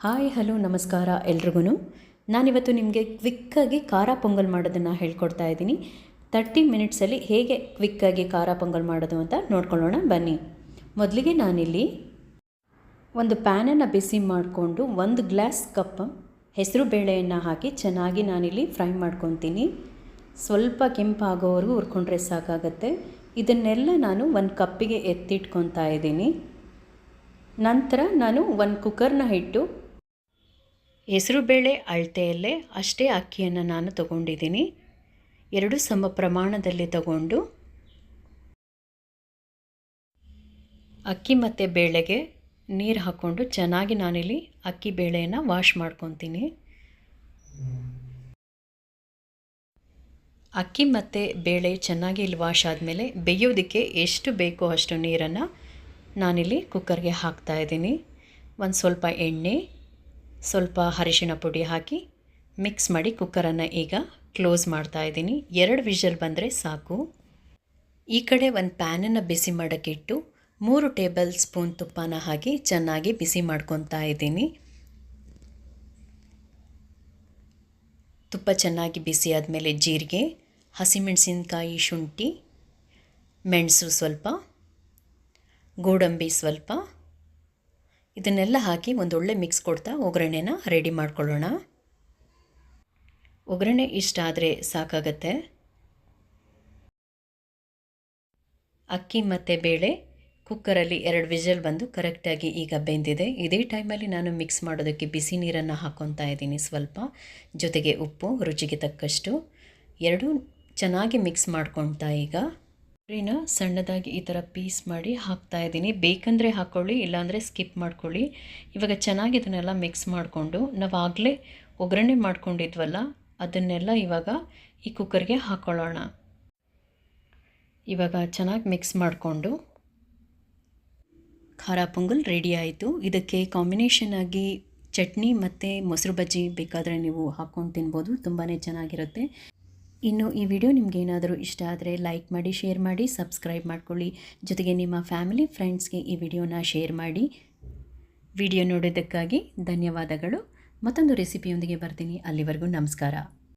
Hi, hello, ನಮಸ್ಕಾರ ಎಲ್ರಿಗೂ ನಾನಿವತ್ತು ನಿಮಗೆ ಕ್ವಿಕ್ಕಾಗಿ ಖಾರ ಪೊಂಗಲ್ ಮಾಡೋದನ್ನು ಹೇಳ್ಕೊಡ್ತಾ ಇದ್ದೀನಿ. ತರ್ಟಿ ಮಿನಿಟ್ಸಲ್ಲಿ ಹೇಗೆ ಕ್ವಿಕ್ಕಾಗಿ ಖಾರ ಪೊಂಗಲ್ ಮಾಡೋದು ಅಂತ ನೋಡ್ಕೊಳ್ಳೋಣ, ಬನ್ನಿ. ಮೊದಲಿಗೆ ನಾನಿಲ್ಲಿ ಒಂದು ಪ್ಯಾನನ್ನು ಬಿಸಿ ಮಾಡಿಕೊಂಡು ಒಂದು ಗ್ಲಾಸ್ ಕಪ್ ಹೆಸರು ಬೇಳೆಯನ್ನು ಹಾಕಿ ಚೆನ್ನಾಗಿ ನಾನಿಲ್ಲಿ ಫ್ರೈ ಮಾಡ್ಕೊತೀನಿ. ಸ್ವಲ್ಪ ಕೆಂಪಾಗೋವರೆಗೂ ಹುರ್ಕೊಂಡ್ರೆ ಸಾಕಾಗತ್ತೆ. ಇದನ್ನೆಲ್ಲ ನಾನು ಒಂದು ಕಪ್ಪಿಗೆ ಎತ್ತಿಟ್ಕೊತಾ ಇದ್ದೀನಿ. ನಂತರ ನಾನು ಒಂದು ಕುಕ್ಕರ್ನ ಇಟ್ಟು ಹೆಸರುಬೇಳೆ ಅಳತೆಯಲ್ಲೇ ಅಷ್ಟೇ ಅಕ್ಕಿಯನ್ನು ನಾನು ತಗೊಂಡಿದ್ದೀನಿ. ಎರಡು ಸಮ ಪ್ರಮಾಣದಲ್ಲಿ ತಗೊಂಡು ಅಕ್ಕಿ ಮತ್ತು ಬೇಳೆಗೆ ನೀರು ಹಾಕ್ಕೊಂಡು ಚೆನ್ನಾಗಿ ನಾನಿಲ್ಲಿ ಅಕ್ಕಿ ಬೇಳೆಯನ್ನು ವಾಶ್ ಮಾಡ್ಕೊತೀನಿ. ಅಕ್ಕಿ ಮತ್ತು ಬೇಳೆ ಚೆನ್ನಾಗಿ ಇಲ್ಲಿ ವಾಶ್ ಆದಮೇಲೆ ಬೇಯೋದಕ್ಕೆ ಎಷ್ಟು ಬೇಕೋ ಅಷ್ಟು ನೀರನ್ನು ನಾನಿಲ್ಲಿ ಕುಕ್ಕರ್ಗೆ ಹಾಕ್ತಾ ಇದ್ದೀನಿ. ಒಂದು ಸ್ವಲ್ಪ ಎಣ್ಣೆ ಸ್ವಲ್ಪ ಅರಿಶಿಣ ಪುಡಿ ಹಾಕಿ ಮಿಕ್ಸ್ ಮಾಡಿ ಕುಕ್ಕರನ್ನು ಈಗ ಕ್ಲೋಸ್ ಮಾಡ್ತಾ ಇದ್ದೀನಿ. ಎರಡು ವಿಷಲ್ ಬಂದರೆ ಸಾಕು. ಈ ಕಡೆ ಒಂದು ಪ್ಯಾನನ್ನು ಬಿಸಿ ಮಾಡೋಕ್ಕಿಟ್ಟು ಮೂರು ಟೇಬಲ್ ಸ್ಪೂನ್ ತುಪ್ಪನ ಹಾಕಿ ಚೆನ್ನಾಗಿ ಬಿಸಿ ಮಾಡ್ಕೊತಾ ಇದ್ದೀನಿ. ತುಪ್ಪ ಚೆನ್ನಾಗಿ ಬಿಸಿ ಆದಮೇಲೆ ಜೀರಿಗೆ, ಹಸಿಮೆಣಸಿನಕಾಯಿ ಶುಂಠಿ, ಮೆಣಸು ಸ್ವಲ್ಪ, ಗೋಡಂಬಿ ಸ್ವಲ್ಪ ಇದನ್ನೆಲ್ಲ ಹಾಕಿ ಒಂದೊಳ್ಳೆ ಮಿಕ್ಸ್ ಕೊಡ್ತಾ ಒಗ್ಗರಣೆನ ರೆಡಿ ಮಾಡ್ಕೊಳ್ಳೋಣ. ಒಗ್ಗರಣೆ ಇಷ್ಟ ಆದರೆ ಸಾಕಾಗತ್ತೆ. ಅಕ್ಕಿ ಮತ್ತು ಬೇಳೆ ಕುಕ್ಕರಲ್ಲಿ ಎರಡು ವಿಜಲ್ ಬಂದು ಕರೆಕ್ಟಾಗಿ ಈಗ ಬೆಂದಿದೆ. ಇದೇ ಟೈಮಲ್ಲಿ ನಾನು ಮಿಕ್ಸ್ ಮಾಡೋದಕ್ಕೆ ಬಿಸಿ ನೀರನ್ನು ಹಾಕ್ಕೊತಾ ಇದ್ದೀನಿ ಸ್ವಲ್ಪ. ಜೊತೆಗೆ ಉಪ್ಪು, ರುಚಿಗೆ ತಕ್ಕಷ್ಟು. ಎರಡೂ ಚೆನ್ನಾಗಿ ಮಿಕ್ಸ್ ಮಾಡ್ಕೊತಾ ಈಗ. ಬೇಳೆನ ಸಣ್ಣದಾಗಿ ಈ ಥರ ಪೀಸ್ ಮಾಡಿ ಹಾಕ್ತಾ ಇದ್ದೀನಿ. ಬೇಕಂದರೆ ಹಾಕ್ಕೊಳ್ಳಿ ಇಲ್ಲಾಂದರೆ ಸ್ಕಿಪ್ ಮಾಡ್ಕೊಳ್ಳಿ. ಇವಾಗ ಚೆನ್ನಾಗಿ ಇದನ್ನೆಲ್ಲ ಮಿಕ್ಸ್ ಮಾಡಿಕೊಂಡು ನಾವು ಆಗಲೇ ಒಗ್ಗರಣೆ ಮಾಡ್ಕೊಂಡಿದ್ವಲ್ಲ, ಅದನ್ನೆಲ್ಲ ಇವಾಗ ಈ ಕುಕ್ಕರ್ಗೆ ಹಾಕ್ಕೊಳ್ಳೋಣ ಇವಾಗ ಚೆನ್ನಾಗಿ ಮಿಕ್ಸ್ ಮಾಡಿಕೊಂಡು ಖಾರ ಪೊಂಗಲ್ ರೆಡಿ ಆಯಿತು. ಇದಕ್ಕೆ ಕಾಂಬಿನೇಷನ್ ಆಗಿ ಚಟ್ನಿ ಮತ್ತು ಮೊಸರು ಬಜ್ಜಿ ಬೇಕಾದರೆ ನೀವು ಹಾಕ್ಕೊಂಡು ತಿನ್ಬೋದು. ತುಂಬಾ ಚೆನ್ನಾಗಿರುತ್ತೆ. ಇನ್ನು ಈ ವಿಡಿಯೋ ನಿಮಗೆ ಏನಾದರೂ ಇಷ್ಟ ಆದರೆ ಲೈಕ್ ಮಾಡಿ, ಶೇರ್ ಮಾಡಿ, ಸಬ್ಸ್ಕ್ರೈಬ್ ಮಾಡ್ಕೊಳ್ಳಿ. ಜೊತೆಗೆ ನಿಮ್ಮ ಫ್ಯಾಮಿಲಿ, ಫ್ರೆಂಡ್ಸ್ಗೆ ಈ ವಿಡಿಯೋನ ಶೇರ್ ಮಾಡಿ. ವಿಡಿಯೋ ನೋಡೋದಕ್ಕಾಗಿ ಧನ್ಯವಾದಗಳು. ಮತ್ತೊಂದು ರೆಸಿಪಿಯೊಂದಿಗೆ ಬರ್ತೀನಿ. ಅಲ್ಲಿವರೆಗೂ ನಮಸ್ಕಾರ.